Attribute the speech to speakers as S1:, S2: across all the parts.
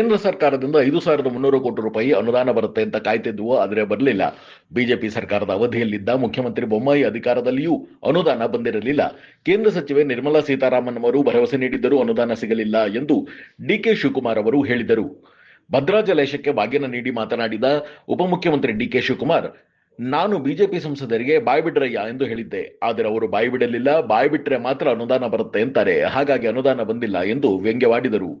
S1: ಕೇಂದ್ರ ಸರ್ಕಾರದಿಂದ ಐದು ಸಾವಿರದ ಮುನ್ನೂರು ಕೋಟಿ ರೂಪಾಯಿ ಅನುದಾನ ಬರುತ್ತೆ ಅಂತ ಕಾಯ್ತಿದ್ವು ಆದರೆ ಬರಲಿಲ್ಲ. ಬಿಜೆಪಿ ಸರ್ಕಾರದ ಅವಧಿಯಲ್ಲಿದ್ದ ಮುಖ್ಯಮಂತ್ರಿ ಬೊಮ್ಮಾಯಿ ಅಧಿಕಾರದಲ್ಲಿಯೂ ಅನುದಾನ ಬಂದಿರಲಿಲ್ಲ. ಕೇಂದ್ರ ಸಚಿವೆ ನಿರ್ಮಲಾ ಸೀತಾರಾಮನ್ ಅವರು ಭರವಸೆ ನೀಡಿದ್ದರೂ ಅನುದಾನ ಸಿಗಲಿಲ್ಲ ಎಂದು ಡಿಕೆ ಶಿವಕುಮಾರ್ ಅವರು ಹೇಳಿದರು. ಭದ್ರಾ ಜಲಾಶಯಕ್ಕೆ ಬಾಗಿನ ನೀಡಿ ಮಾತನಾಡಿದ ಉಪಮುಖ್ಯಮಂತ್ರಿ ಡಿಕೆ ಶಿವಕುಮಾರ್, ನಾನು ಬಿಜೆಪಿ ಸಂಸದರಿಗೆ ಬಾಯ್ ಬಿಡ್ರಯ್ಯ ಎಂದು ಹೇಳಿದ್ದೆ. ಆದರೆ ಅವರು ಬಾಯಿ ಬಿಡಲಿಲ್ಲ ಬಾಯಿ ಮಾತ್ರ ಅನುದಾನ ಬರುತ್ತೆ ಅಂತಾರೆ. ಹಾಗಾಗಿ ಅನುದಾನ ಬಂದಿಲ್ಲ ಎಂದು ವ್ಯಂಗ್ಯವಾಡಿದರು.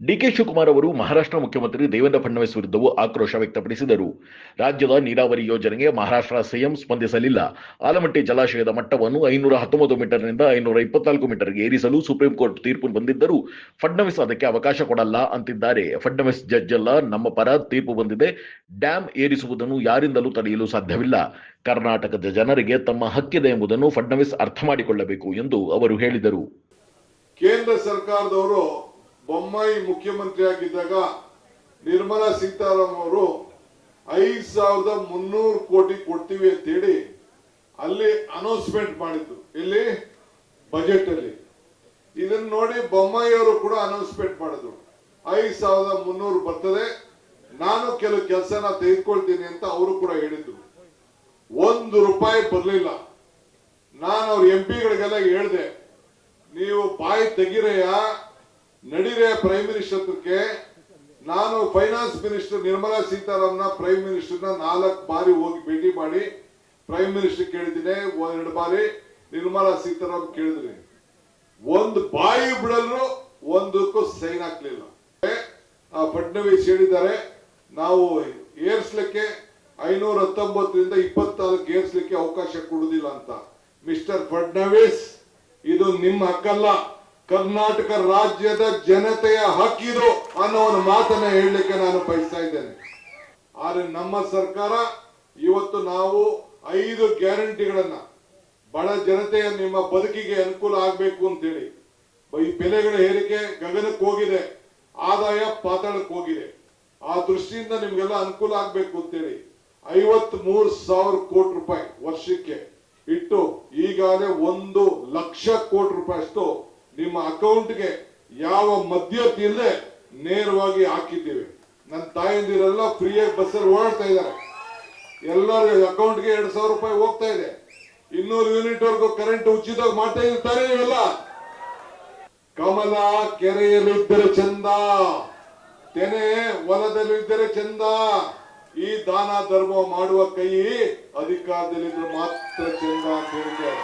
S1: ಡಿಕೆ ಶಿವಕುಮಾರ್ ಅವರು ಮಹಾರಾಷ್ಟ್ರ ಮುಖ್ಯಮಂತ್ರಿ ದೇವೇಂದ್ರ ಫಡ್ನವೀಸ್ ವಿರುದ್ಧವೂ ಆಕ್ರೋಶ ವ್ಯಕ್ತಪಡಿಸಿದರು. ರಾಜ್ಯದ ನೀರಾವರಿ ಯೋಜನೆಗೆ ಮಹಾರಾಷ್ಟ್ರ ಸಿಎಂ ಸ್ಪಂದಿಸಲಿಲ್ಲ. ಆಲಮಟ್ಟಿ ಜಲಾಶಯದ ಮಟ್ಟವನ್ನು ಐನೂರ ಹತ್ತೊಂಬತ್ತು ಮೀಟರ್ನಿಂದ ಐನೂರ ಇಪ್ಪತ್ನಾಲ್ಕು ಮೀಟರ್ಗೆ ಏರಿಸಲು ಸುಪ್ರೀಂ ಕೋರ್ಟ್ ತೀರ್ಪು ಬಂದಿದ್ದರೂ ಫಡ್ನವೀಸ್ ಅದಕ್ಕೆ ಅವಕಾಶ ಕೊಡಲ್ಲ ಅಂತಿದ್ದಾರೆ. ಫಡ್ನವೀಸ್ ಜಡ್ಜ್ ಅಲ್ಲ ನಮ್ಮ ಪರ ತೀರ್ಪು ಬಂದಿದೆ. ಡ್ಯಾಂ ಏರಿಸುವುದನ್ನು ಯಾರಿಂದಲೂ ತಡೆಯಲು ಸಾಧ್ಯವಿಲ್ಲ. ಕರ್ನಾಟಕದ ಜನರಿಗೆ ತಮ್ಮ ಹಕ್ಕಿದೆ ಎಂಬುದನ್ನು ಫಡ್ನವೀಸ್ ಅರ್ಥ ಮಾಡಿಕೊಳ್ಳಬೇಕು ಎಂದು ಅವರು ಹೇಳಿದರು.
S2: ಕೇಂದ್ರ ಸರ್ಕಾರದವರು ಬೊಮ್ಮಾಯಿ ಮುಖ್ಯಮಂತ್ರಿ ಆಗಿದ್ದಾಗ ನಿರ್ಮಲಾ ಸೀತಾರಾಮನ್ ಅವರು ಐದ್ ಸಾವಿರದ ಮುನ್ನೂರು ಕೋಟಿ ಕೊಡ್ತೀವಿ ಅಂತ ಹೇಳಿ ಅಲ್ಲಿ ಅನೌನ್ಸ್ಮೆಂಟ್ ಮಾಡಿದ್ದು. ಇಲ್ಲಿ ಬಜೆಟ್ ಅಲ್ಲಿ. ಇದನ್ನ ನೋಡಿ ಬೊಮ್ಮಾಯಿ ಅವರು ಕೂಡ ಅನೌನ್ಸ್ಮೆಂಟ್ ಮಾಡಿದ್ರು. ಐದ್ ಸಾವಿರದ ಮುನ್ನೂರು ಬರ್ತದೆ. ನಾನು ಕೆಲವು ಕೆಲಸನ ತೆಗೆದುಕೊಳ್ತೀನಿ ಅಂತ ಅವರು ಕೂಡ ಹೇಳಿದ್ರು ಒಂದು ರೂಪಾಯಿ ಬರಲಿಲ್ಲ. ನಾನು ಅವ್ರ ಎಂ ಪಿಗಳಿಗೆಲ್ಲ ಹೇಳ್ದೆ, ನೀವು ಬಾಯಿ ತೆಗಿರೆಯ ನಡಿರೆಯ ಪ್ರೈಮ್ ಮಿನಿಸ್ಟರ್ಕ್ಕೆ ನಾನು finance minister Nirmala Sitharaman prime ಮಿನಿಸ್ಟರ್ನ ನಾಲ್ಕು ಬಾರಿ ಹೋಗಿ ಭೇಟಿ ಮಾಡಿ ಪ್ರೈಮ್ ಮಿನಿಸ್ಟರ್ ಕೇಳಿದ್ದೀನಿ. ಎರಡು ಬಾರಿ. ನಿರ್ಮಲಾ ಸೀತಾರಾಮನ್ ಕೇಳಿದ್ರಿ ಒಂದು ಬಾಯಿ ಬಿಡಲು ಒಂದಕ್ಕೂ ಸೈನ್ ಹಾಕ್ಲಿಲ್ಲ. ಫಡ್ನವೀಸ್ ಹೇಳಿದ್ದಾರೆ, ನಾವು ಏರ್ಸ್ಲಿಕ್ಕೆ ಐನೂರ ಹತ್ತೊಂಬತ್ತರಿಂದ ಇಪ್ಪತ್ನಾಲ್ಕು ಏರ್ಸ್ಲಿಕ್ಕೆ ಅವಕಾಶ ಕೊಡುದಿಲ್ಲ ಅಂತ. ಮಿಸ್ಟರ್ ಫಡ್ನವೀಸ್, ಇದು ನಿಮ್ಮ ಹಕ್ಕಲ್ಲ. ಕರ್ನಾಟಕ ರಾಜ್ಯದ ಜನತೆಯ ಹಕ್ಕಿದು ಅನ್ನೋ ಒಂದು ಮಾತನ್ನ ಹೇಳಲಿಕ್ಕೆ ನಾನು ಬಯಸ್ತಾ ಇದ್ದೇನೆ. ಆದ್ರೆ ನಮ್ಮ ಸರ್ಕಾರ ಇವತ್ತು ನಾವು ಐದು ಗ್ಯಾರಂಟಿಗಳನ್ನ ಬಡ ಜನತೆಯ ನಿಮ್ಮ ಬದುಕಿಗೆ ಅನುಕೂಲ ಆಗ್ಬೇಕು ಅಂತೇಳಿ ಈ ಬೆಲೆಗಳ ಏರಿಕೆ ಗಗನಕ್ಕೆ ಹೋಗಿದೆ, ಆದಾಯ ಪಾತಾಳಕ್ಕೆ ಹೋಗಿದೆ. ಆ ದೃಷ್ಟಿಯಿಂದ ನಿಮ್ಗೆಲ್ಲ ಅನುಕೂಲ ಆಗ್ಬೇಕು ಅಂತೇಳಿ ಐವತ್ ಮೂರು ಸಾವಿರ ಕೋಟಿ ರೂಪಾಯಿ ವರ್ಷಕ್ಕೆ ಇಟ್ಟು ಈಗಾಗಲೇ ಒಂದು ಲಕ್ಷ ಕೋಟಿ ರೂಪಾಯಿ ಅಷ್ಟು ನಿಮ್ಮ ಅಕೌಂಟ್ಗೆ ಯಾವ ಮಧ್ಯವರ್ತಿ ಇಲ್ಲದೆ ನೇರವಾಗಿ ಹಾಕಿದ್ದೀವಿ. ನನ್ನ ತಾಯಂದಿರೆಲ್ಲ ಫ್ರೀಯಾಗಿ ಬಸ್ಸಲ್ಲಿ ಓಡಾಡ್ತಾ ಇದ್ದಾರೆ. ಎಲ್ಲರ ಅಕೌಂಟ್ಗೆ ಎರಡ್ ಸಾವಿರ ರೂಪಾಯಿ ಹೋಗ್ತಾ ಇದೆ. ಇನ್ನೂರು ಯೂನಿಟ್ ವರ್ಗು ಕರೆಂಟ್ ಉಚಿತವಾಗಿ ಮಾಡ್ತಾ ಇರ್ತಾರೆ ಇವೆಲ್ಲ ಕಮಲ ಕೆರೆಯಲ್ಲಿದ್ದರೆ ಚಂದ, ತೆನೆ ಹೊಲದಲ್ಲಿದ್ದರೆ ಚಂದ. ಈ ದಾನ ಧರ್ಮ ಮಾಡುವ ಕೈ ಅಧಿಕಾರದಲ್ಲಿದ್ರೆ ಮಾತ್ರ ಚಂದ ಅಂತ ಹೇಳಿದ್ದಾರೆ.